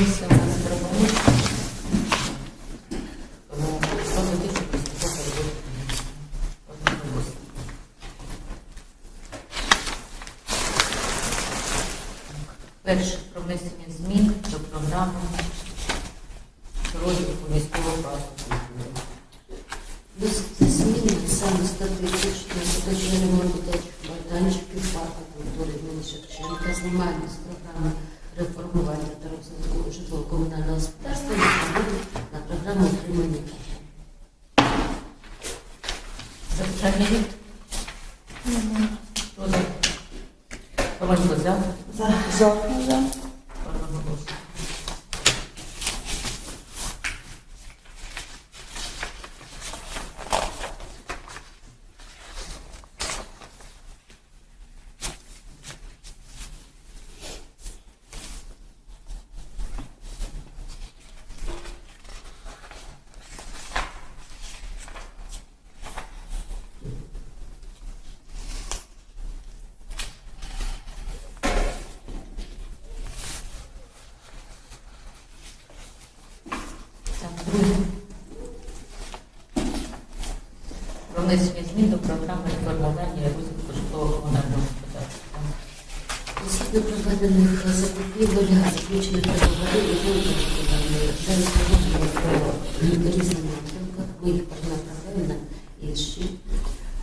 Comissão é За. За. Одноголосно. Так, друге. Про внесення змін до програми реформування і розвитку житлово-комунального господарства. Згідно закупівель, заключених договорів і сьогодні по різним напрямках. Ми їх перенаправляємо на інші.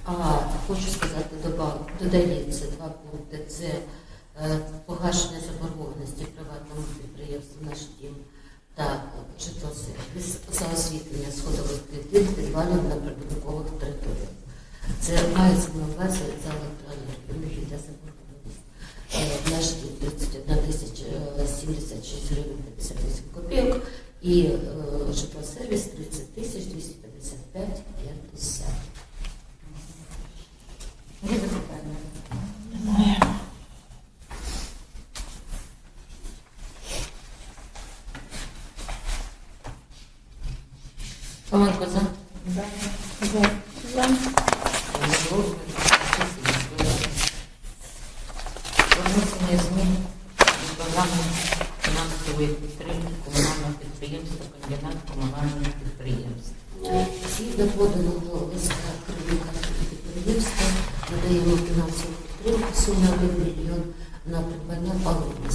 А хочу сказати, додається два пункти. Це погашення заборгованості приватному підприємству «Наш дім» та житлосервіс за освітлення сходових клітин підвалів на прибудинкових територіях. Це мається на увазі за електроенергію, йде заборгованість. Е, Наш 31 тисяч е, 76 гривень 58 копійок і е, житлосервіс 30 тисяч 255 50. Є запитання? За? За. За. За. Одноголосно. Про внесення змін до програми фінансової підтримки комунального підприємства комбінат комунальних підприємств. Згідно поданого листа керівника підприємства надаємо фінансову підтримку сума 1 мільйон на придбання паливних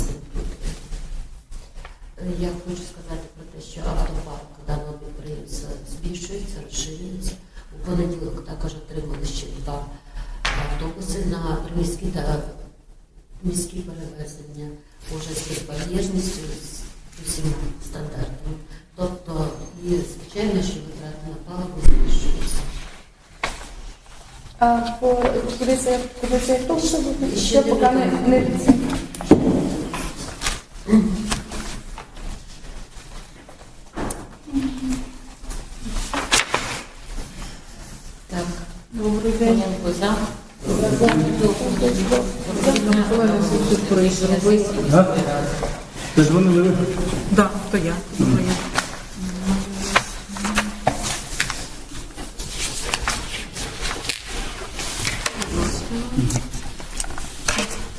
Я хочу сказати про те, що автопарк даного підприємства збільшується, розширюється. У понеділок також отримали ще два автобуси на міські та міські перевезення уже з безбар'єрністю, з усіма стандартами. Тобто, і звичайно, що витрати на паливо збільшуються. А по куди це це буде? Ще не поки не відомо. не від Так, Добрий день. Романко за? А? Ти дзвонили ви? Да, то я. То я.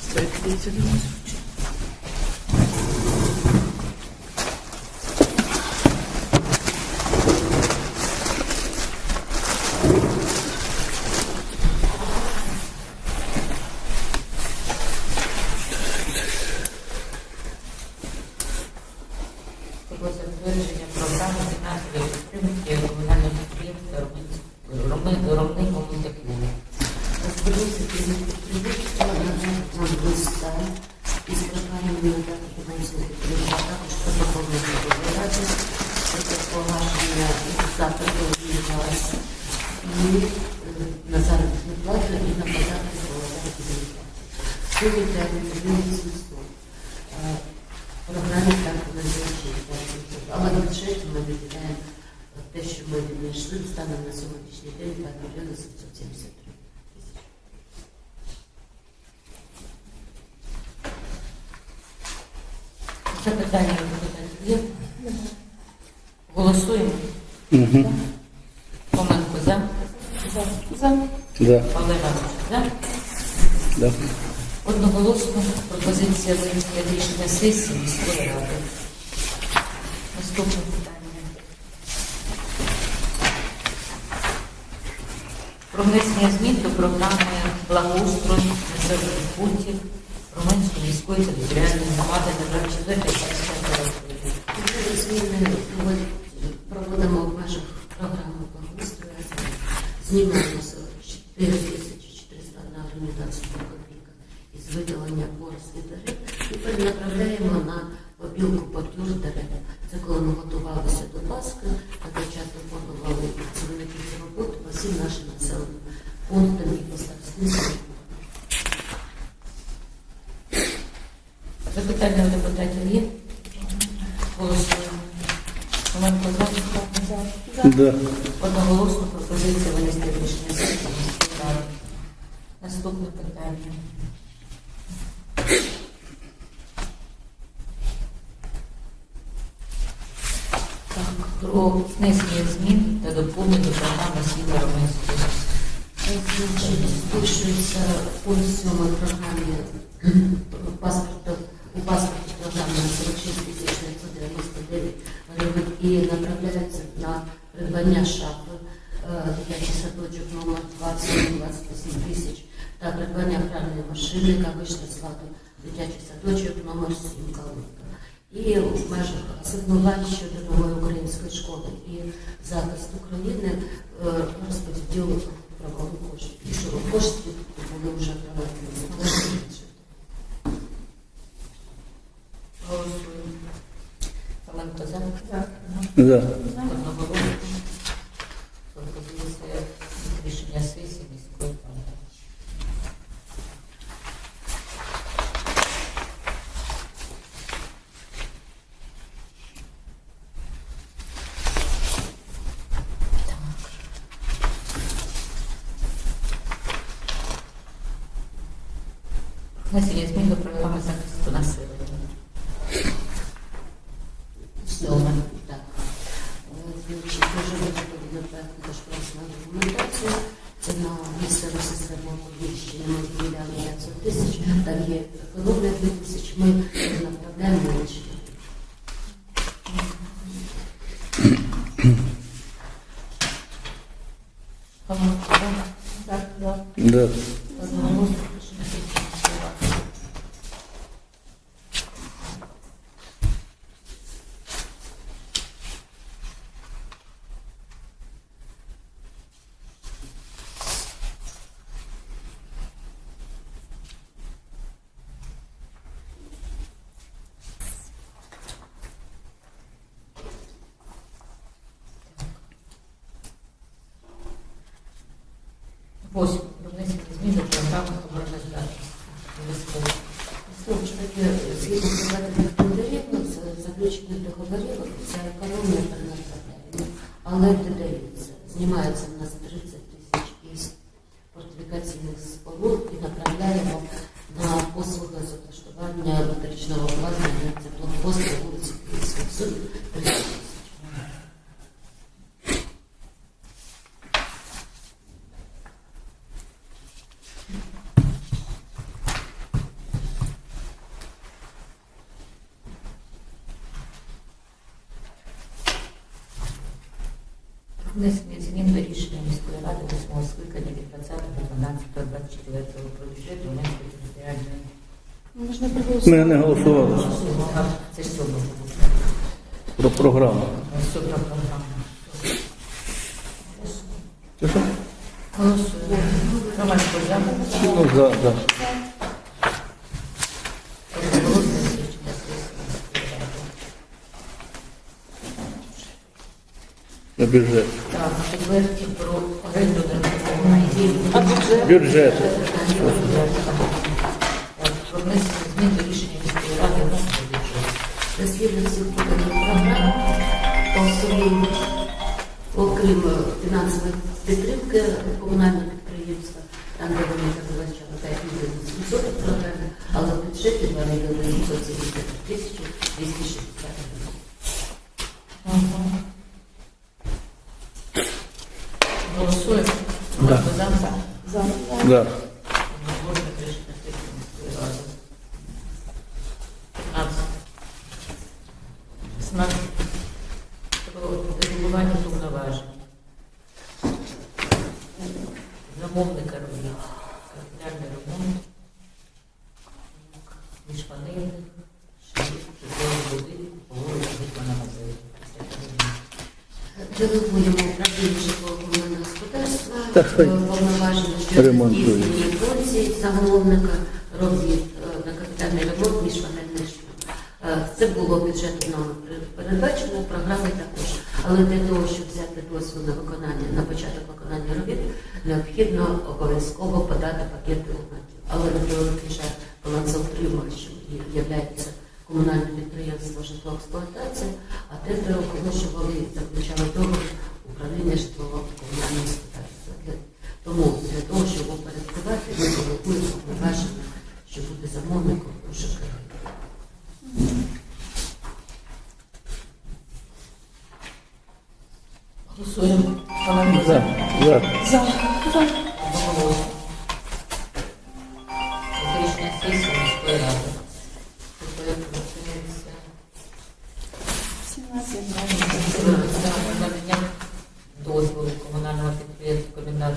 Стоїть, дивіться, дивіться. Про затвердження програми фінансової підтримки комунального підприємства Ромни- Ромни комунтеклу. звернувся керівник підприємства, нам листа із проханням надати фінансову підтримку, а також протокольну договірати, це погашення заходу і газ, і е, на заробітну плату, і на податки по заробітній платі. Сьогодні тягнеться 2700. Е, Програмі так не звучить, але в бюджеті ми виділяємо те, що ми віднайшли станом на сьогоднішній день 2 мільйони 773 тисячі. Запитання депутатів є? Голосуємо. Угу. Романко за? За. Да. Олега за? Да. Одноголосно пропозиція винести рішення сесії міської ради. Наступне питання. Про внесення змін до програми благоустрою населених пунктів Роменської міської територіальної громади на 24 роки. Ми зміни проводимо- проводимо в межах програми благоустрою. Знімаємо 4 тисячі 401 гривня 21 копійка із виділення порості дерев і перенаправляємо на побілку бордюр дерев. Це коли ми готувалися до Пасхи, на той час виконували працівники цю роботу по всім нашим населеним пунктам і по старостинським. Запитання у депутатів є? Голосуємо. Роменко за. Да. Одноголосно пропозиція винести рішення сесії міської ради. Наступне питання. Так, Про внесення змін та доповнень до програми освіти Роменської. Збільшується пункт 7 програмі паспорту у паспорті програми на 46 999 гривень і направляється на придбання шафи е, дитячий садочок номер 20 28 тисяч та придбання гральної машини, яка вийшла з ладу дитячий садочок номер 7 Калинка. І в межах асигнувань щодо нової захист України е, розподіл правових коштів. І що кошти були вже проведені. Голосуємо. Роменко за. Да. Одноголосно. Пропозиція рішення сесії міської ради. Внесення змін до програми захисту населення. Сьоме. Так. Е, Значить, дуже відповідно проєкту кошторисна документація. Це на місцеву систему оповіщення ми виділяли 500 тисяч, там є економія 2 тисяч, ми направляємо інші. Роменко за. Да. Одноголосно рішення сесії міської ради. Восьме. Про внесення змін до програми обороноздатності. Військової. Ну, що таке, згідно проведених тендерів, ну, це заключених договорів, ця економія перенаправляємо, але додається. Знімається в нас 30 тисяч із фортифікаційних споруд і направляємо на послуги з облаштування електричного обладнання теплопосту вулиці Київської. В сумі 30 тисяч. Внесення змін до рішення міської ради 8 скликання від 20 до 12 24 про бюджет Донецької територіальної. Можна проголосувати. Ми не голосували Це ж сьома про програму. сьома програма. Ти що? Голосуємо. Романсько за. Ну, за. На бюджет. Так, четверті про оренду нерухомого бюджет? Бюджет. Да. передбачено в програмі також. Але для того, щоб взяти дозвіл на виконання, на початок виконання робіт, необхідно обов'язково подати пакети уматів. Але на великий жаль балансоутримувачем є комунальне підприємство житлоексплуатація, а те тендер оголошували і заключали договір управління житлово-комунального господарства. Тому для того, щоб упорядкувати, ми провокуємо повноваження, що буде замовником у ЖКХ. Голосуємо. За. За. Дозволу комунального підприємства комбінат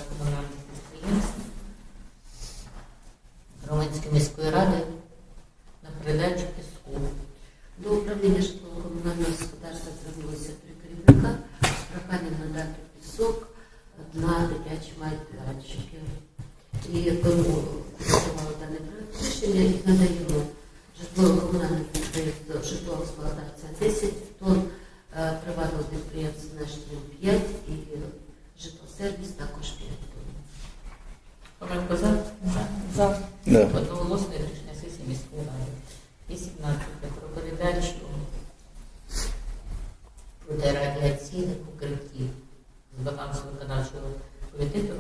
проти радіаційних укриттів з балансу виконавчого комітету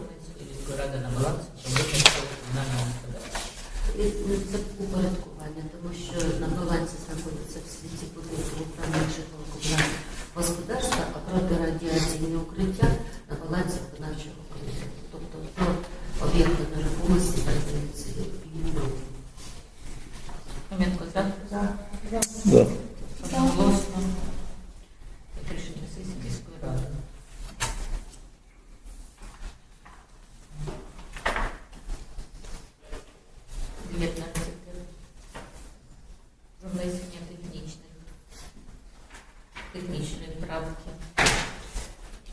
технічної правки.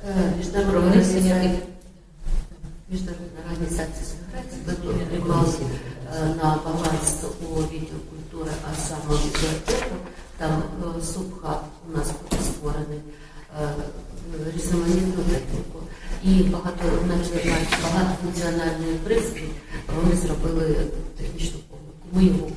Е, міжнародна організація Міжнародна організація приймалася на баланс у відділ культури, а саме бібліотеку. Там е, субхаб у нас буде створений різноманітну техніку. І багато багатофункціональний пристрій вони зробили технічну помилку. Ми його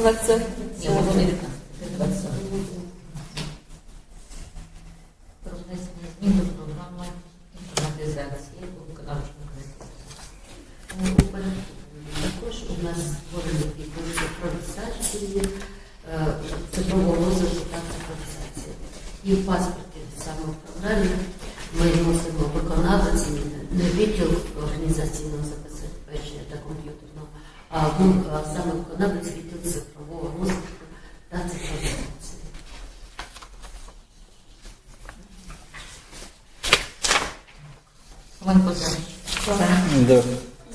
20... Ні, вони Оленко за. За.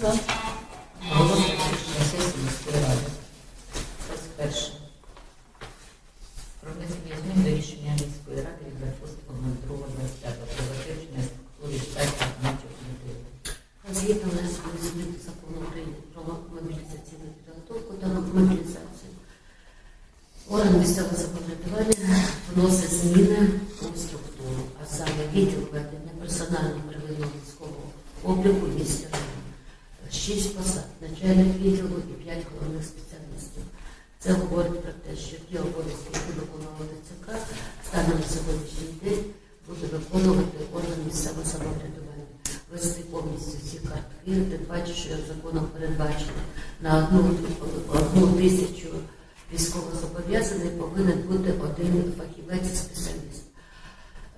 За. Місцевого самоврядування, вести повністю ці картки, тим паче, що законом передбачено на одну, одну тисячу військовозобов'язаних повинен бути один фахівець спеціаліст.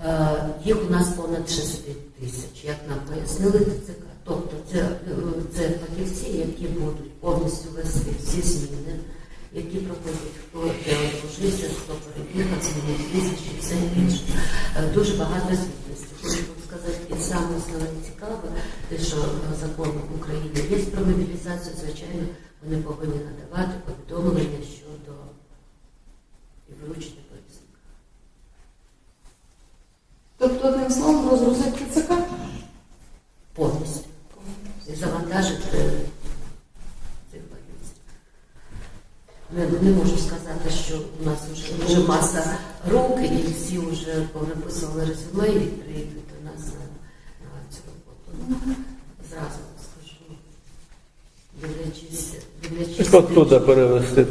Е, Їх у нас понад 6 тисяч, як нам пояснили ТЦК. Тобто це, це фахівці, які будуть повністю вести всі зміни, які проходять, хто де одружився, хто переїхав, змінив прізвище і все інше. Е, Дуже багато звітності. І саме цікаве, те, що е, закон України є про мобілізацію, звичайно, вони повинні надавати повідомлення щодо і вручення повісток. Тобто, одним словом, розгрузити ТЦК? повністю і завантажити цих фахівців. Не, можу сказати, що у нас вже, вже маса рук і всі вже понаписували резюме і приїдуть до нас на, на цю роботу. Зразу скажу, дивлячись, дивлячись. Оттуда перевести.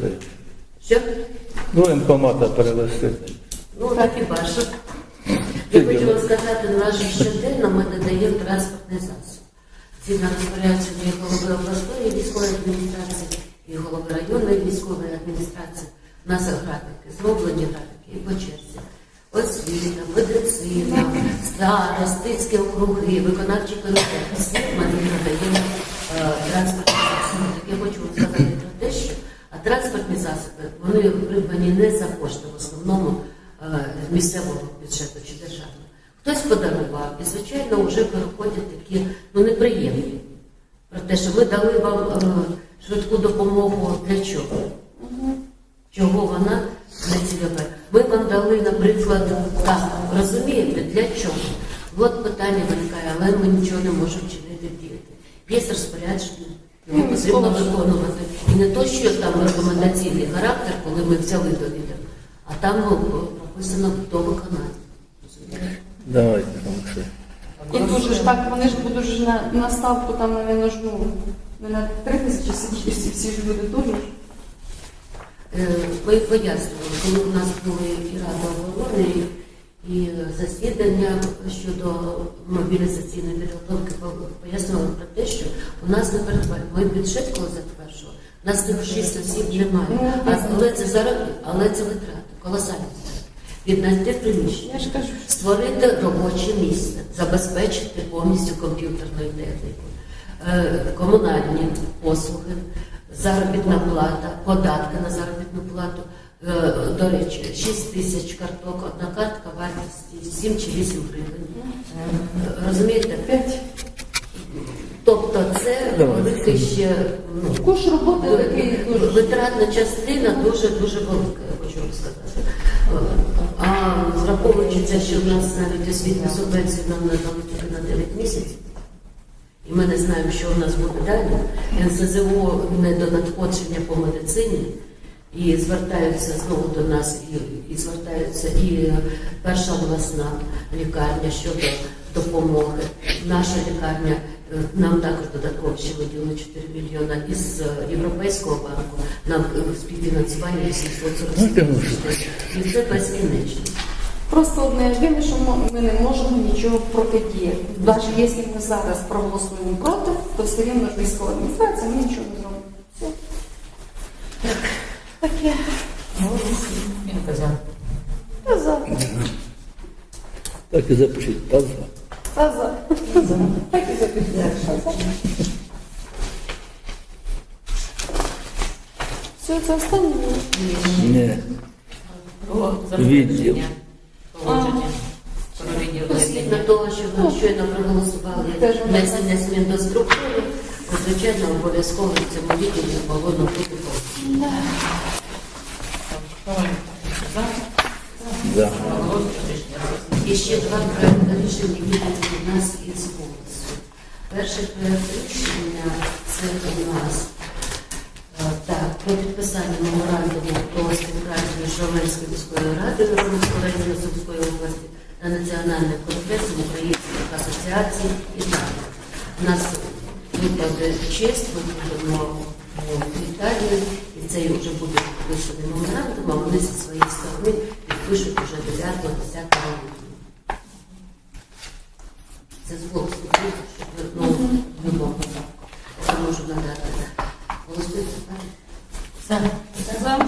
Що? Ну, воєнкомата перевести. Ну, так і бачу. Я вам сказати, наш щоденно ми надаємо транспортний засіб. Згідно розпорядження голови обласної військової адміністрації і голови районної військової адміністрації. У нас графіки, зроблені графіки і по черзі. Освіта, медицина, старостицькі округи, виконавчий комітет. Всі ми надаємо е, транспортні засоби. Я хочу вам сказати про те, що а транспортні засоби вони придбані не за кошти в основному е, місцевого бюджету чи державного. Хтось подарував, і звичайно вже переходять такі ну неприємні про те, що ми дали вам е, швидку допомогу для чого? Чого вона Ми вам дали, наприклад, так, розумієте, для чого? От питання виникає, але ми нічого не можемо чинити діяти. Є розпорядження, його потрібно виконувати. І не то, що там рекомендаційний характер, коли ми взяли до відома, а там ну, прописано, хто виконає. Давайте, Олексій. І дуже ж так, вони ж будуть ж на, на ставку там, навіть, ж, ну, не на 3 тисячі сидіти, всі ж люди дуже. Ж. Е, Ми пояснювали, коли у нас були і Рада оборони, і засідання щодо мобілізаційної підготовки, пояснювали про те, що у нас не передбачено. Ми бюджет коли затверджували, у нас тих шість осіб немає. А- Але це зараз, але це витрати, колосальні витрати. Віднайти приміщення. Створити робоче місце, забезпечити повністю комп'ютерною технікою, е, комунальні послуги, заробітна плата, податки на заробітну плату. Е, До речі, 6 тисяч карток, одна картка вартості 7 чи 8 гривень. Е, Розумієте? 5. Тобто це велике ще ну, Куш роботи. Витратна частина дуже дуже велика, я хочу вам сказати. А враховуючи те, що в нас навіть освітню субвенцію нам надали тільки на 9 місяців, і ми не знаємо, що в нас буде далі. НСЗО не до надходження по медицині. І звертаються знову до нас, і, і звертаються і перша обласна лікарня щодо допомоги. Наша лікарня е, нам також додатково ще виділили 4 мільйона із е, Європейського банку на е, співфінансування 847 тисяч. І це безкінечно. Просто одне єдине, що ми- не можемо нічого протидіяти. Навіть якщо ми зараз проголосуємо проти, то все рівно військова адміністрація, ми нічого не зробимо. Все. Таке. Він казав. Та за. Так і запишіть. Та за. Та за. Так і запитання. Все, це останнє. Ні. Відділ. Про Згідно того, що ми щойно проголосували внесення змін до структури, то, звичайно, обов'язково в цьому відділі повинно бути повністю. За. Рішення. І ще два проекти рішень, які будуть у нас із голосу. Перший проект рішення це у нас про підписання меморандуму про співпрацю між Романською міською радою Романської району Сумської області та Національним конгресом Українських асоціацій і так. У нас випаде честь, ми будемо в Італії, і це вже буде підписаний меморандум, а вони зі своєї сторони підпишуть уже 9-10 липня. Це звук вступив, щоб ну, в будь-якому. Я можу надати. Голосується так? За. За.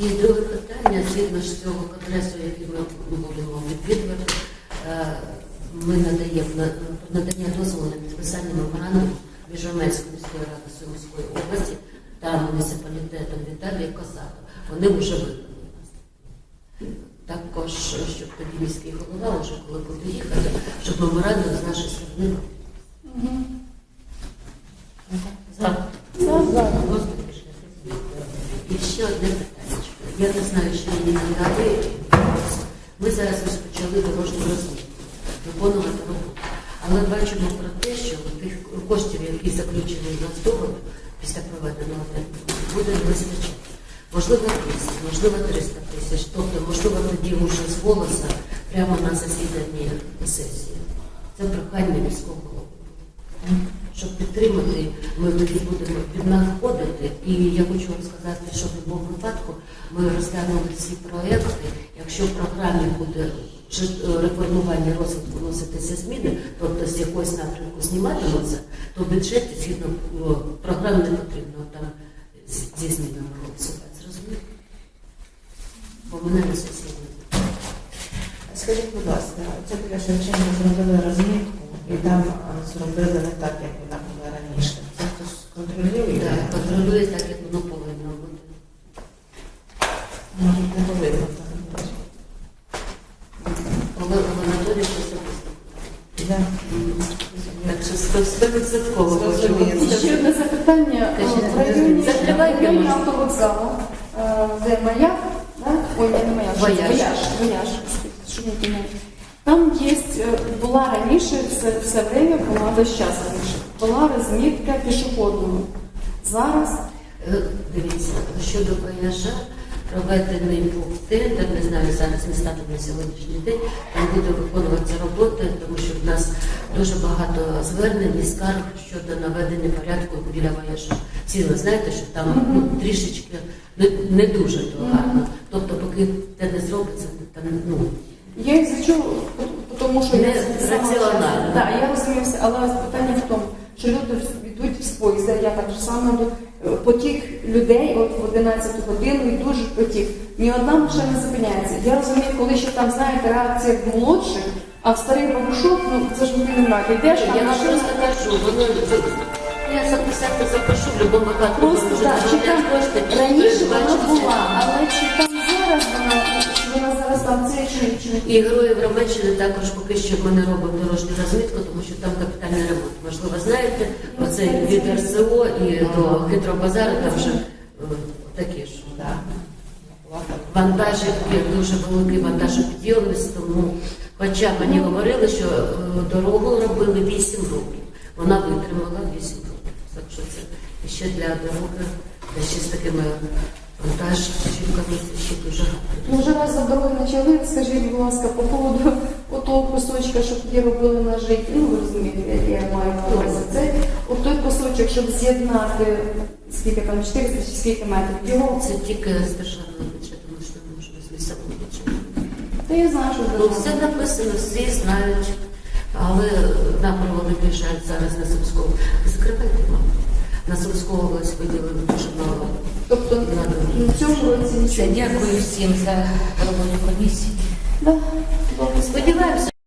І друге питання, згідно з цього конгресу, який ми будемо відвідувати, е, ми надаємо надання дозволу на підписання меморандуму між Романською міською радою Сумської області та муніципалітетом Віталія Козака. Вони вже виконали нас. Також, щоб тоді міський голова, вже коли буде їхати, щоб меморандум з нашої сторони. За. Одноголосно рішення прийнято. І ще одне питання. Я не знаю, що мені надали. Ми зараз розпочали дорожню розвитку, виконувати роботу. Але бачимо про те, що тих коштів, які заключені в нас договір після проведеного тендеру, буде не вистачати. Можливо, 200, можливо, 300 тисяч. Тобто, можливо, тоді вже з голоса прямо на засіданні сесії. Це прохання міського голови. Щоб підтримати, ми тоді будемо піднаходити. І я хочу вам сказати, що в будь-якому випадку ми розглянули всі проекти. Якщо в програмі буде реформування розвитку вноситися зміни, тобто з якогось напрямку зніматимуться, то в бюджеті згідно програм не потрібно там зі змінами голосувати. Бо мене не буде. Скажіть, будь ласка, це біля Шевченка зробили розмітку і там зробили не так, як вона була раніше. Це хтось контролює? Так, контролює так, як воно повинно бути. Ну, не повинно так бути. Особисто. Да. Так що стовідсотково ще одне запитання в районі в може. автовокзалу, де маяк, да? ой, не маяк, Вояж. Там є, була раніше, все, все время була весь час раніше, була розмітка пішохідного. Зараз Е, Дивіться, щодо вояжа, проведений був тендер, не знаю зараз не станом на сьогоднішній день, там буде виконуватися роботи, тому що в нас дуже багато звернень і скарг щодо наведення порядку біля. Всі ви знаєте, що там ну, трішечки не, не дуже то гарно. Тобто, поки це не зробиться, там ну я їх зачув, тому що я Не сама раціонально. Так, я розумію але питання в тому, що люди йдуть з поїзда, я так само потік людей от в 11 годину і дуже потік. Ні одна машина не зупиняється. Я розумію, коли ще там, знаєте, реакція в молодших, а в старий бабушок, ну це ж не мати. йдеш, я вам просто кажу, воно я записати запишу в будь-якому випадку. Просто так, там раніше вона була, але чи І героїв Ромеччини також поки що ми не робимо дорожню розмітку, тому що там капітальний ремонт. Можливо, знаєте, оце від РСО і до хитробазару там вже е, такі ж. Вантажівки, дуже великий вантажопідйомність, тому хоча мені говорили, що е, дорогу робили 8 років. Вона витримала 8 років. Так що це ще для дороги, ще з такими вантажівками це ще дуже гарно. Ну, вже раз за дороги почали, скажіть, будь ласка, по поводу отого кусочка, що тоді робили на житті, ну ви розумієте, як я маю на увазі. Це от той кусочок, щоб з'єднати, скільки там, 400 чи скільки метрів, його, Це тільки з державного бюджету, ми ж не можемо з місцевого бюджету. та я знаю, що Ну, все написано, всі знають, але нам провели жаль зараз на Сумську. Закривайте, мабуть. На Сумську область виділили дуже мало. Тобто в цьому році Все, дякую всім за роботу комісії. Да. Сподіваємося.